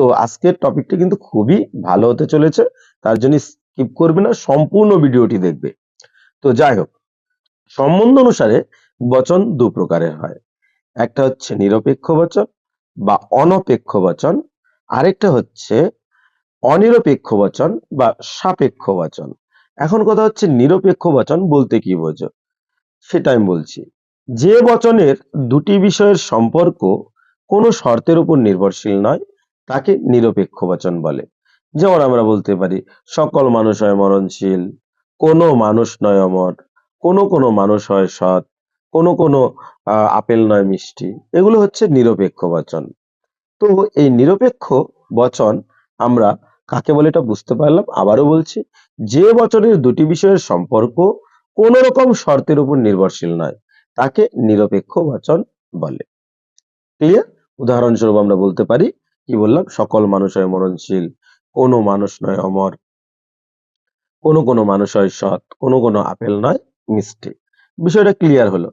তো আজকের টপিকটা কিন্তু খুবই ভালো হতে চলেছে, তার জন্য স্কিপ করবে না, সম্পূর্ণ ভিডিওটি দেখবে। তো যাই হোক, সম্বন্ধ অনুসারে বচন দু প্রকারের হয়। একটা হচ্ছে নিরপেক্ষ বচন বা অনপেক্ষ বচন, আরেকটা হচ্ছে অনিরপেক্ষ বচন বা সাপেক্ষ বচন। এখন কথা হচ্ছে নিরপেক্ষ বচন বলতে কি বোঝো? সেটা আমি বলছি, যে বচনের দুটি বিষয়ের সম্পর্ক কোনো শর্তের উপর নির্ভরশীল নয় তাকে নিরপেক্ষ বচন বলে। যেমন আমরা বলতে পারি, সকল মানুষ হয় মরণশীল, কোনো মানুষ নয় অমর, কোনো কোনো মানুষ হয় সৎ, কোনো কোনো আপেল নয় মিষ্টি। এগুলো হচ্ছে নিরপেক্ষ বচন। তো এই নিরপেক্ষ বচন আমরা কাকে বলে এটা বুঝতে পারলাম? আবারও বলছি, যে বচনের দুটি বিষয়ের সম্পর্ক কোন রকম শর্তের উপর নির্ভরশীল নয়, তাকে নিরপেক্ষ বচন বলে। ক্লিয়ার? উদাহরণস্বরূপ আমরা বলতে পারি কি বললাম? সকল মানুষ হয় মরণশীল, কোনো মানুষ নয় অমর। কোনো কোনো মানুষ হয় সৎ, কোনো কোনো আপেল নয় মিষ্টি। বিষয়টা ক্লিয়ার হলো।